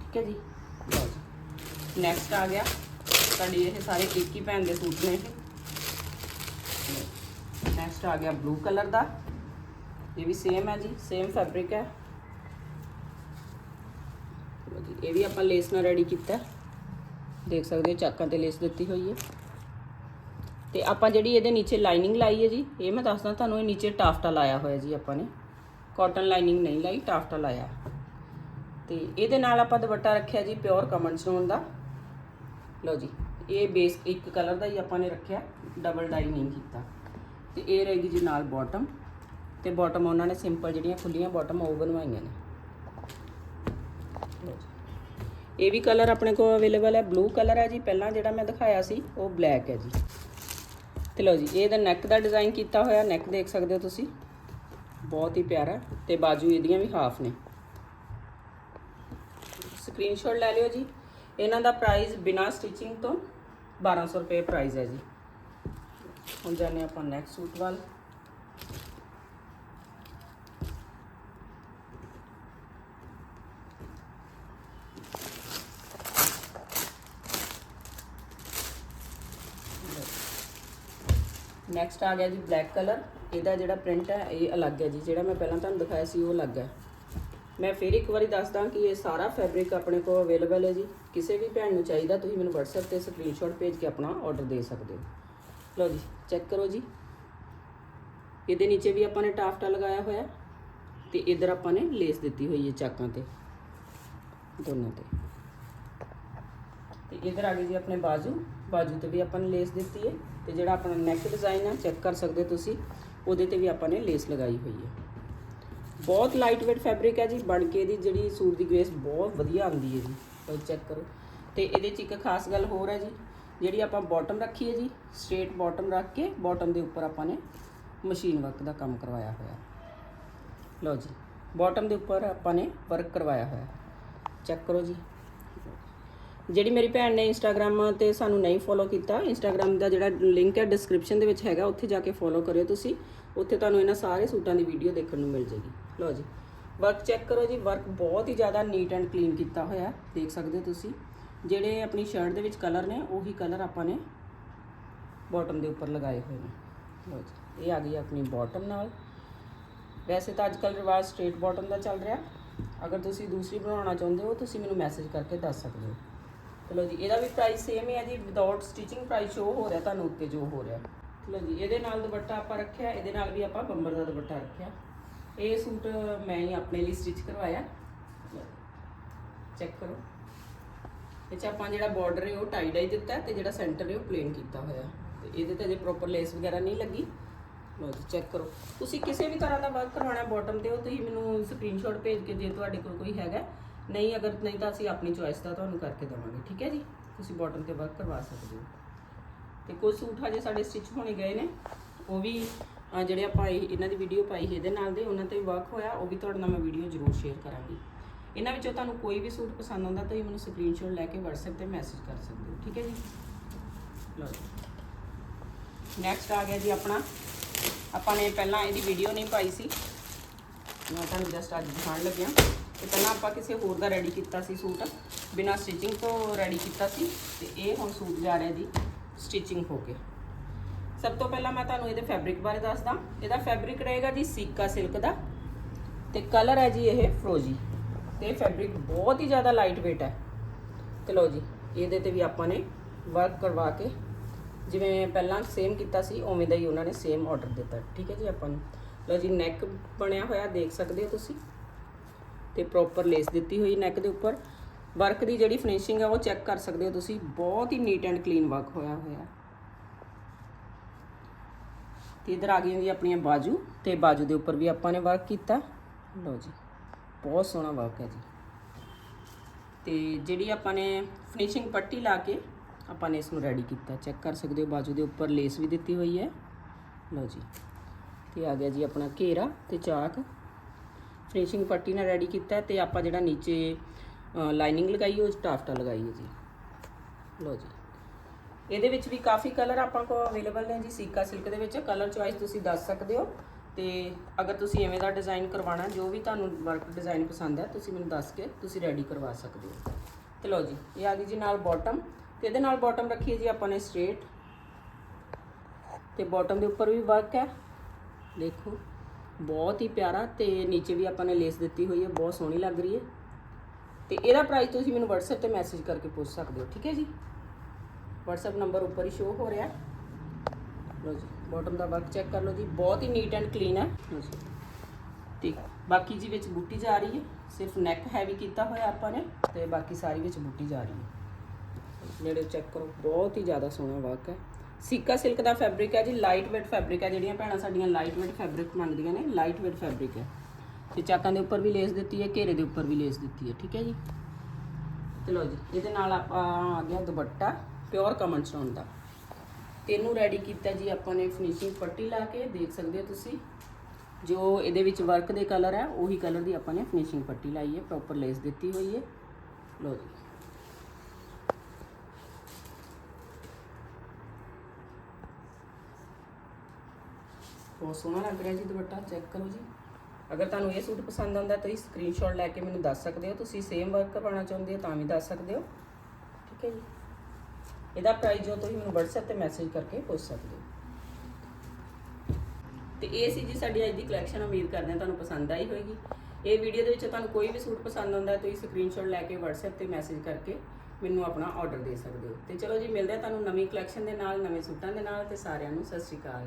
ਠੀਕ ਹੈ ਜੀ? ਨੈਕਸਟ ਆ ਗਿਆ। ਤੁਹਾਡੀ ਇਹ ਸਾਰੇ ਇੱਕ ਹੀ ਭੈਣ ਦੇ ਸੂਟ ਨੇ ਇਹ। ਨੈਕਸਟ ਆ ਗਿਆ ਬਲੂ ਕਲਰ ਦਾ। ਇਹ ਵੀ ਸੇਮ ਹੈ ਜੀ ਸੇਮ ਫੈਬਰਿਕ ਹੈ ਲਓ ਜੀ, ਇਹ ਵੀ ਆਪਾਂ ਲੇਸ ਨਾਲ ਰੈਡੀ ਕੀਤਾ ਦੇਖ ਸਕਦੇ ਹੋ ਚਾਕਾਂ ਤੇ ਲੇਸ ਦਿੱਤੀ ਹੋਈ ਹੈ। ਤੇ ਆਪਾਂ ਜਿਹੜੀ ਇਹਦੇ ਨੀਚੇ ਲਾਈਨਿੰਗ ਲਾਈ ਹੈ ਜੀ, ਇਹ ਮੈਂ ਦੱਸਦਾ ਤੁਹਾਨੂੰ, ਇਹ ਨੀਚੇ ਟਾਫਟਾ ਲਾਇਆ ਹੋਇਆ ਜੀ ਆਪਾਂ ਨੇ। ਕਾਟਨ ਲਾਈਨਿੰਗ ਨਹੀਂ ਲਾਈ, ਟਾਫਟਾ ਲਾਇਆ। ਤੇ ਇਹਦੇ ਨਾਲ ਆਪਾਂ ਦੁਪੱਟਾ ਰੱਖਿਆ ਜੀ ਪਿਓਰ ਕਮਨ ਸਟੋਨ ਦਾ। ਲਓ ਜੀ, ਇਹ ਬੇਸ ਇੱਕ ਕਲਰ ਦਾ ਹੀ ਆਪਾਂ ਨੇ ਰੱਖਿਆ ਡਬਲ ਡਾਈ ਨਹੀਂ ਕੀਤਾ। ਤੇ ਇਹ ਰਹੇਗੀ ਜੀ ਨਾਲ ਬਾਟਮ ਤੇ ਬਾਟਮ ਉਹਨਾਂ ਨੇ ਸਿੰਪਲ ਜਿਹੜੀਆਂ ਖੁੱਲੀਆਂ ਬਾਟਮ ਉਹ ਬਣਵਾਈਆਂ ਨੇ। ਲਓ ਜੀ। ਇਹ ਵੀ ਕਲਰ ਆਪਣੇ ਕੋਲ ਅਵੇਲੇਬਲ ਹੈ। ਬਲੂ ਕਲਰ ਹੈ ਜੀ। ਪਹਿਲਾਂ ਜਿਹੜਾ ਮੈਂ ਦਿਖਾਇਆ ਸੀ, ਉਹ ਬਲੈਕ ਹੈ ਜੀ। ਤੇ ਲਓ ਜੀ, ਇਹਦਾ ਨੈਕ ਦਾ ਡਿਜ਼ਾਈਨ ਕੀਤਾ ਹੋਇਆ। ਨੈਕ ਦੇਖ ਸਕਦੇ ਹੋ ਤੁਸੀਂ। ਬਹੁਤ ਹੀ ਪਿਆਰਾ ਤੇ ਬਾਜੂ ਇਹਦੀਆਂ ਵੀ ਹਾਫ ਨੇ। ਸਕਰੀਨਸ਼ਾਟ ਲੈ ਲਿਓ ਜੀ। ਇਹਨਾਂ ਦਾ ਪ੍ਰਾਈਸ ਬਿਨਾ ਸਟਿਚਿੰਗ ਤੋਂ 1200 ਰੁਪਏ ਪ੍ਰਾਈਸ ਹੈ ਜੀ। ਹੁਣ ਜਾਣੇ ਆਪਾਂ ਨੈਕਸਟ ਸੂਟ ਵੱਲ। ਨੈਕਸਟ ਆ ਗਿਆ ਜੀ ਬਲੈਕ ਕਲਰ ਇਹਦਾ ਜਿਹੜਾ ਪ੍ਰਿੰਟ ਹੈ, ਇਹ ਅਲੱਗ ਹੈ ਜੀ। ਜਿਹੜਾ ਮੈਂ ਪਹਿਲਾਂ ਤੁਹਾਨੂੰ ਦਿਖਾਇਆ ਸੀ, ਉਹ ਅਲੱਗ ਹੈ। ਮੈਂ ਫਿਰ ਇੱਕ ਵਾਰੀ ਦੱਸਦਾ ਕਿ ਇਹ ਸਾਰਾ ਫੈਬਰਿਕ ਆਪਣੇ ਕੋਲ ਅਵੇਲੇਬਲ ਹੈ ਜੀ। ਕਿਸੇ ਵੀ ਭੈਣ ਨੂੰ ਚਾਹੀਦਾ, ਤੁਸੀਂ ਮੈਨੂੰ WhatsApp ਤੇ ਸਕਰੀਨਸ਼ਾਟ ਭੇਜ ਕੇ ਆਪਣਾ ਆਰਡਰ ਦੇ ਸਕਦੇ ਹੋ। ਲਓ ਜੀ ਚੈੱਕ ਕਰੋ ਜੀ। ਇਹਦੇ ਨੀਚੇ ਵੀ ਆਪਾਂ ਨੇ ਟਾਫਟਾ ਲਗਾਇਆ ਹੋਇਆ ਹੈ ਤੇ ਇਧਰ ਆਪਾਂ ਨੇ ਲੇਸ ਦਿੱਤੀ ਹੋਈ ਹੈ ਚਾਕਾਂ ਤੇ। ਦੋਨਾਂ ਤੇ। ਤੇ ਇਧਰ ਆ ਗਈ ਜੀ ਆਪਣੇ ਬਾਜੂ। ਬਾਜੂ ਤੇ ਵੀ ਆਪਾਂ ਨੇ ਲੇਸ ਦਿੱਤੀ ਹੈ ਤੇ ਜਿਹੜਾ ਆਪਣਾ ਨੈਕ ਡਿਜ਼ਾਈਨ ਆ ਚੈੱਕ ਕਰ ਸਕਦੇ ਹੋ ਤੁਸੀਂ, ਉਹਦੇ ਤੇ ਵੀ ਆਪਾਂ ਨੇ ਲੇਸ ਲਗਾਈ ਹੋਈ ਹੈ। ਬਹੁਤ ਲਾਈਟ weight ਫੈਬਰਿਕ ਹੈ ਜੀ, ਬਣ ਕੇ ਇਹਦੀ ਜਿਹੜੀ ਸੂਟ ਦੀ ਗ੍ਰੇਸ ਬਹੁਤ ਵਧੀਆ ਆਉਂਦੀ ਹੈ ਜੀ ਲਓ ਚੈੱਕ ਕਰੋ। ਤੇ ਇਹਦੇ ਚ ਇੱਕ ਖਾਸ ਗੱਲ ਹੋਰ ਹੈ ਜੀ, ਜਿਹੜੀ ਆਪਾਂ ਬਾਟਮ ਰੱਖੀ ਹੈ ਜੀ ਸਟ੍ਰੇਟ ਬਾਟਮ ਰੱਖ ਕੇ ਬਾਟਮ ਦੇ ਉੱਪਰ ਆਪਾਂ ਨੇ ਮਸ਼ੀਨ ਵਰਕ ਦਾ ਕੰਮ ਕਰਵਾਇਆ ਹੋਇਆ। ਲਓ ਜੀ ਬਾਟਮ ਦੇ ਉੱਪਰ ਆਪਾਂ ਨੇ ਵਰਕ ਕਰਵਾਇਆ ਹੋਇਆ। ਚੈੱਕ ਕਰੋ ਜੀ। ਜਿਹੜੀ ਮੇਰੀ ਭੈਣ ਨੇ ਇੰਸਟਾਗ੍ਰam ਤੇ ਸਾਨੂੰ ਨਹੀਂ ਫੋਲੋ ਕੀਤਾ ਇੰਸਟਾਗ੍ਰam ਦਾ ਜਿਹੜਾ ਲਿੰਕ ਹੈ ਡਿਸਕ੍ਰਿਪਸ਼ਨ ਦੇ ਵਿੱਚ ਹੈਗਾ, ਉੱਥੇ ਜਾ ਕੇ ਫੋਲੋ ਕਰਿਓ ਤੁਸੀਂ। ਉੱਥੇ ਤੁਹਾਨੂੰ ਇਹਨਾਂ ਸਾਰੇ ਸੂਟਾਂ ਦੀ ਵੀਡੀਓ ਦੇਖਣ ਨੂੰ ਮਿਲ ਜੇਗੀ ਲਓ ਜੀ ਵਰਕ ਚੈੱਕ ਕਰੋ ਜੀ ਵਰਕ ਬਹੁਤ ਹੀ ਜ਼ਿਆਦਾ ਨੀਟ ਐਂਡ ਕਲੀਨ ਕੀਤਾ ਹੋਇਆ ਦੇਖ ਸਕਦੇ ਹੋ ਤੁਸੀਂ। ਜਿਹੜੇ ਆਪਣੀ ਸ਼ਰਟ ਦੇ ਵਿੱਚ ਕਲਰ ਨੇ, ਉਹੀ ਕਲਰ ਆਪਾਂ ਨੇ ਬਾਟਮ ਦੇ ਉੱਪਰ ਲਗਾਏ ਹੋਏ ਨੇ। ਲਓ ਜੀ, ਇਹ ਆ ਗਈ ਆਪਣੀ ਬਾਟਮ ਨਾਲ। ਵੈਸੇ ਤਾਂ ਅੱਜਕੱਲ ਰਿਵਾਜ ਸਟ੍ਰੇਟ ਬਾਟਮ ਦਾ ਚੱਲ ਰਿਹਾ। ਅਗਰ ਤੁਸੀਂ ਦੂਸਰੀ ਬਣਾਉਣਾ ਚਾਹੁੰਦੇ ਹੋ, ਤੁਸੀਂ ਮੈਨੂੰ ਮੈਸੇਜ ਕਰਕੇ ਦੱਸ ਸਕਦੇ ਹੋ। ਚਲੋ ਜੀ, ਇਹਦਾ ਵੀ ਪ੍ਰਾਈਸ ਸੇਮ ਹੀ ਹੈ ਜੀ ਵਿਦਆਊਟ ਸਟਿਚਿੰਗ ਪ੍ਰਾਈਸ ਸ਼ੋ ਹੋ ਰਿਹਾ, ਤੁਹਾਨੂੰ ਉੱਤੇ ਜੋ ਹੋ ਰਿਹਾ। ਚਲੋ ਜੀ, ਇਹਦੇ ਨਾਲ ਦੁਪੱਟਾ ਆਪਾਂ ਰੱਖਿਆ, ਇਹਦੇ ਨਾਲ ਵੀ ਆਪਾਂ ਬੰਬਰ ਦਾ ਦੁਪੱਟਾ ਰੱਖਿਆ। ਇਹ ਸੂਟ ਮੈਂ ਹੀ ਆਪਣੇ ਲਈ ਸਟਿਚ ਕਰਵਾਇਆ। ਚੈੱਕ ਕਰੋ। ਇਹ 'ਚ ਆਪਾਂ ਜਿਹੜਾ ਬਾਰਡਰ ਹੈ, ਉਹ ਟਾਈ ਡਾਈ ਦਿੱਤਾ ਹੈ ਤੇ ਜਿਹੜਾ ਸੈਂਟਰ ਹੈ, ਉਹ ਪਲੇਨ ਕੀਤਾ ਹੋਇਆ ਤੇ ਇਹਦੇ ਤੇ ਜੇ ਪ੍ਰੋਪਰ ਲੇਸ ਵਗੈਰਾ ਨਹੀਂ ਲੱਗੀ। ਲਓ ਜੀ ਚੈੱਕ ਕਰੋ। ਤੁਸੀਂ ਕਿਸੇ ਵੀ ਤਰ੍ਹਾਂ ਦਾ ਵਰਕ ਕਰਵਾਉਣਾ ਬਾਟਮ ਤੇ ਉਹ ਤੁਸੀਂ ਮੈਨੂੰ ਸਕਰੀਨਸ਼ਾਟ ਭੇਜ ਕੇ ਜੇ ਤੁਹਾਡੇ ਕੋਲ ਕੋਈ ਹੈਗਾ ਨਹੀਂ, ਅਗਰ ਨਹੀਂ ਤਾਂ ਅਸੀਂ ਆਪਣੀ ਚੁਆਇਸ ਦਾ ਤੁਹਾਨੂੰ ਕਰਕੇ ਦੇਵਾਂਗੇ, ਠੀਕ ਹੈ ਜੀ? ਤੁਸੀਂ ਬਾਟਮ ਤੇ ਵਰਕ ਕਰਵਾ ਸਕਦੇ ਹੋ। ਤੇ ਕੁਝ ਸੂਟ ਹਜੇ ਸਾਡੇ ਸਟਿਚ ਹੋਣੇ ਗਏ ਨੇ। ਉਹ ਵੀ ਜਿਹੜੇ ਆਪਾਂ ਇਹਨਾਂ ਦੀ ਵੀਡੀਓ ਪਾਈ ਸੀ, ਇਹਦੇ ਨਾਲ ਦੇ ਉਹਨਾਂ ਤੇ ਵਰਕ ਹੋਇਆ, ਉਹ ਵੀ ਤੁਹਾਡੇ ਨਾਲ ਮੈਂ ਵੀਡੀਓ ਜ਼ਰੂਰ ਸ਼ੇਅਰ ਕਰਾਂਗੀ। ਇਹਨਾਂ ਵਿੱਚੋਂ ਤੁਹਾਨੂੰ ਕੋਈ ਵੀ ਸੂਟ ਪਸੰਦ ਆਉਂਦਾ ਤਾਂ ਇਹ ਮੈਨੂੰ ਸਕਰੀਨਸ਼ਾਟ ਲੈ ਕੇ WhatsApp ਤੇ ਮੈਸੇਜ ਕਰ ਸਕਦੇ ਹੋ, ਠੀਕ ਹੈ ਜੀ? ਲਓ ਨੈਕਸਟ ਆ ਗਿਆ ਜੀ ਆਪਣਾ। ਆਪਾਂ ਨੇ ਪਹਿਲਾਂ ਇਹਦੀ ਵੀਡੀਓ ਨਹੀਂ ਪਾਈ ਸੀ। ਮੈਂ ਤੁਹਾਨੂੰ ਜਸਟ ਅੱਜ ਦਿਖਾਉਣ ਲੱਗਿਆ। ਤੇ ਪਹਿਲਾਂ ਆਪਾਂ ਕਿਸੇ ਹੋਰ ਦਾ ਰੈਡੀ ਕੀਤਾ ਸੀ ਸੂਟ, ਬਿਨਾ ਸਟਿਚਿੰਗ ਤੋਂ ਰੈਡੀ ਕੀਤਾ ਸੀ ਤੇ ਇਹ ਹੁਣ ਸੂਟ ਜਾ ਰਿਹਾ ਜੀ ਸਟਿਚਿੰਗ ਹੋ ਕੇ। ਸਭ ਤੋਂ ਪਹਿਲਾਂ ਮੈਂ ਤੁਹਾਨੂੰ ਇਹਦੇ ਫੈਬਰਿਕ ਬਾਰੇ ਦੱਸਦਾ। ਇਹਦਾ ਫੈਬਰਿਕ ਰਹੇਗਾ ਜੀ ਸੀਕਾ ਸਿਲਕ ਦਾ ਤੇ ਕਲਰ ਹੈ ਜੀ ਇਹ ਫਰੋਜੀ ਤੇ ਫੈਬਰਿਕ ਬਹੁਤ ਹੀ ਜ਼ਿਆਦਾ ਲਾਈਟ weight ਹੈ। ਤੇ ਲਓ ਜੀ, ਇਹਦੇ ਤੇ ਵੀ ਆਪਾਂ ਨੇ ਵਰਕ ਕਰਵਾ ਕੇ ਜਿਵੇਂ ਪਹਿਲਾਂ ਸੇਮ ਕੀਤਾ ਸੀ, ਉਵੇਂ ਦਾ ਹੀ ਉਹਨਾਂ ਨੇ ਸੇਮ ਆਰਡਰ ਦਿੱਤਾ। ਠੀਕ ਹੈ ਜੀ ਆਪਾਂ ਨੂੰ। ਲਓ ਜੀ ਨੈਕ ਬਣਿਆ ਹੋਇਆ, ਦੇਖ ਸਕਦੇ ਹੋ ਤੁਸੀਂ। ਤੇ ਪ੍ਰੋਪਰ ਲੇਸ ਦਿੱਤੀ ਹੋਈ ਨੈਕ ਦੇ ਉੱਪਰ। ਵਰਕ ਦੀ ਜਿਹੜੀ ਫਿਨਿਸ਼ਿੰਗ ਹੈ ਉਹ ਚੈੱਕ ਕਰ ਸਕਦੇ ਹੋ ਤੁਸੀਂ। ਬਹੁਤ ਹੀ ਨੀਟ ਐਂਡ ਕਲੀਨ ਵਰਕ ਹੋਇਆ ਹੋਇਆ। ਤੇ ਇਧਰ ਆ ਗਈਆਂ ਜੀ ਆਪਣੀਆਂ ਬਾਜੂ ਤੇ ਬਾਜੂ ਦੇ ਉੱਪਰ ਵੀ ਆਪਾਂ ਨੇ ਵਰਕ ਕੀਤਾ। ਲਓ ਜੀ, ਬਹੁਤ ਸੋਹਣਾ ਵਰਕ ਹੈ ਜੀ। ਤੇ ਜਿਹੜੀ ਆਪਾਂ ਨੇ ਫਿਨਿਸ਼ਿੰਗ ਪੱਟੀ ਲਾ ਕੇ ਆਪਾਂ ਨੇ ਇਸ ਨੂੰ ਰੈਡੀ ਕੀਤਾ। ਚੈੱਕ ਕਰ ਸਕਦੇ ਹੋ, ਬਾਜੂ ਦੇ ਉੱਪਰ ਲੇਸ ਵੀ ਦਿੱਤੀ ਹੋਈ ਹੈ। ਲਓ ਜੀ, ਤੇ ਆ ਗਿਆ ਜੀ ਆਪਣਾ ਘੇਰਾ ਤੇ ਚਾਕ। ਫਿਨਿਸ਼ਿੰਗ ਪੱਟੀ ਨਾਲ ਰੈਡੀ ਕੀਤਾ ਹੈ ਤੇ ਆਪਾਂ ਜਿਹੜਾ ਨੀਚੇ ਲਾਈਨਿੰਗ ਲਗਾਈ ਉਹ ਟਾਫਟਾ ਲਗਾਈ ਹੈ ਜੀ। ਲਓ ਜੀ। ਇਹਦੇ ਵਿੱਚ ਵੀ ਕਾਫੀ ਕਲਰ ਆਪਾਂ ਕੋਲ ਅਵੇਲੇਬਲ ਨੇ ਜੀ, ਸੀਕਾ ਸਿਲਕ ਦੇ ਵਿੱਚ। ਕਲਰ ਚੁਆਇਸ ਤੁਸੀਂ ਦੱਸ ਸਕਦੇ ਹੋ। ਤੇ ਅਗਰ ਤੁਸੀਂ ਐਵੇਂ ਦਾ ਡਿਜ਼ਾਈਨ ਕਰਵਾਉਣਾ, ਜੋ ਵੀ ਤੁਹਾਨੂੰ ਵਰਕ ਡਿਜ਼ਾਈਨ ਪਸੰਦ ਹੈ, ਤੁਸੀਂ ਮੈਨੂੰ ਦੱਸ ਕੇ ਤੁਸੀਂ ਰੈਡੀ ਕਰਵਾ ਸਕਦੇ ਹੋ। ਤੇ ਲਓ ਜੀ, ਇਹ ਆ ਗਈ ਜੀ ਨਾਲ ਬਾਟਮ ਤੇ ਇਹਦੇ ਨਾਲ ਬਾਟਮ ਰੱਖੀ ਹੈ ਜੀ ਆਪਾਂ ਨੇ ਸਟ੍ਰੇਟ ਤੇ ਬਾਟਮ ਦੇ ਉੱਪਰ ਵੀ ਵਰਕ ਹੈ। ਦੇਖੋ। ਬਹੁਤ ਹੀ ਪਿਆਰਾ ਤੇ ਨੀਚੇ ਵੀ ਆਪਾਂ ਨੇ ਲੇਸ ਦਿੱਤੀ ਹੋਈ ਹੈ, ਬਹੁਤ ਸੋਹਣੀ ਲੱਗ ਰਹੀ ਹੈ। ਤੇ ਇਹਦਾ ਪ੍ਰਾਈਸ ਤੁਸੀਂ ਮੈਨੂੰ WhatsApp ਤੇ ਮੈਸੇਜ ਕਰਕੇ ਪੁੱਛ ਸਕਦੇ ਹੋ, ਠੀਕ ਹੈ ਜੀ? WhatsApp ਨੰਬਰ ਉੱਪਰ ਹੀ ਸ਼ੋ ਹੋ ਰਿਹਾ ਹੈ। ਜੀ ਬਾਟਮ ਦਾ ਵਰਕ ਚੈੱਕ ਕਰ ਲਓ ਜੀ, ਬਹੁਤ ਹੀ ਨੀਟ ਐਂਡ ਕਲੀਨ ਹੈ। ਲਓ ਜੀ, ਤੇ ਬਾਕੀ ਜੀ ਵਿੱਚ ਬੂਟੀ ਜਾ ਰਹੀ ਹੈ, ਸਿਰਫ ਨੈਕ ਹੈਵੀ ਕੀਤਾ ਹੋਇਆ ਆਪਾਂ ਨੇ ਤੇ ਬਾਕੀ ਸਾਰੀ ਵਿੱਚ ਬੂਟੀ ਜਾ ਰਹੀ ਹੈ। ਨੇੜੇ ਚੈੱਕ ਕਰੋ, ਬਹੁਤ ਹੀ ਜ਼ਿਆਦਾ ਸੋਹਣਾ ਵਰਕ ਹੈ। ਸੀਕਾ ਸਿਲਕ ਦਾ ਫੈਬਰਿਕ ਹੈ ਜੀ ਲਾਈਟ ਵੇਟ ਫੈਬਰਿਕ ਹੈ, ਜਿਹੜੀਆਂ ਭੈਣਾਂ ਸਾਡੀਆਂ ਲਾਈਟ ਵੇਟ ਫੈਬਰਿਕ ਮੰਗਦੀਆਂ ਨੇ ਲਾਈਟ ਵੇਟ ਫੈਬਰਿਕ ਹੈ। ਤੇ ਚਾਕਾਂ ਦੇ ਉੱਪਰ ਵੀ ਲੇਸ ਦਿੱਤੀ ਹੈ, ਘੇਰੇ ਦੇ ਉੱਪਰ ਵੀ ਲੇਸ ਦਿੱਤੀ ਹੈ, ਠੀਕ ਹੈ ਜੀ? ਚਲੋ ਜੀ, ਇਹਦੇ ਨਾਲ ਆਪਾਂ ਆ ਗਿਆ ਦੁਪੱਟਾ ਪਿਓਰ ਕਮਨ ਸਟੋਨ ਦਾ। ਤੈਨੂੰ ਰੈਡੀ ਕੀਤਾ ਜੀ ਆਪਾਂ ਨੇ ਫਿਨਿਸ਼ਿੰਗ ਪੱਟੀ ਲਾ ਕੇ, ਦੇਖ ਸਕਦੇ ਹੋ ਤੁਸੀਂ। ਜੋ ਇਹਦੇ ਵਿੱਚ ਵਰਕ ਦੇ ਕਲਰ ਹੈ, ਉਹੀ ਕਲਰ ਦੀ ਆਪਾਂ ਨੇ ਫਿਨਿਸ਼ਿੰਗ ਪੱਟੀ ਲਾਈ ਹੈ ਪ੍ਰੋਪਰ ਲੇਸ ਦਿੱਤੀ ਹੋਈ ਹੈ। ਲੋ ਜੀ। ਬਹੁਤ ਸੋਹਣਾ ਲੱਗ ਰਿਹਾ ਜੀ ਦੁਪੱਟਾ ਚੈੱਕ ਕਰੋ ਜੀ। ਅਗਰ ਤੁਹਾਨੂੰ ਇਹ ਸੂਟ ਪਸੰਦ ਆਉਂਦਾ ਤਾਂ ਤੁਸੀਂ ਸਕਰੀਨਸ਼ਾਟ ਲੈ ਕੇ ਮੈਨੂੰ ਦੱਸ ਸਕਦੇ ਹੋ। ਤੁਸੀਂ ਸੇਮ ਵਰਕ ਪਾਉਣਾ ਚਾਹੁੰਦੇ ਹੋ, ਤਾਂ ਵੀ ਦੱਸ ਸਕਦੇ ਹੋ। ਠੀਕ ਹੈ ਜੀ। ਇਹਦਾ ਪ੍ਰਾਈਸ ਜੋ ਤੁਸੀਂ ਮੈਨੂੰ WhatsApp ਤੇ ਮੈਸੇਜ ਕਰਕੇ ਪੁੱਛ ਸਕਦੇ ਹੋ। ਤੇ ਇਹ ਸੀ ਜੀ ਸਾਡੀ ਅੱਜ ਦੀ ਕਲੈਕਸ਼ਨ ਉਮੀਦ ਕਰਦੇ ਹਾਂ ਤੁਹਾਨੂੰ ਪਸੰਦ ਆਈ ਹੋਵੇਗੀ ਇਹ ਵੀਡੀਓ ਦੇ ਵਿੱਚ ਤੁਹਾਨੂੰ ਕੋਈ ਵੀ ਸੂਟ ਪਸੰਦ ਆਉਂਦਾ ਤੁਸੀਂ ਸਕਰੀਨਸ਼ਾਟ ਲੈ ਕੇ WhatsApp ਤੇ ਮੈਸੇਜ ਕਰਕੇ ਮੈਨੂੰ ਆਪਣਾ ਆਰਡਰ ਦੇ ਸਕਦੇ ਹੋ। ਤੇ ਚਲੋ ਜੀ, ਮਿਲਦੇ ਹਾਂ ਤੁਹਾਨੂੰ ਨਵੀਂ ਕਲੈਕਸ਼ਨ ਦੇ ਨਾਲ, ਨਵੇਂ ਸੂਟਾਂ ਦੇ ਨਾਲ। ਤੇ ਸਾਰਿਆਂ ਨੂੰ ਸਤਿ ਸ਼੍ਰੀ ਅਕਾਲ।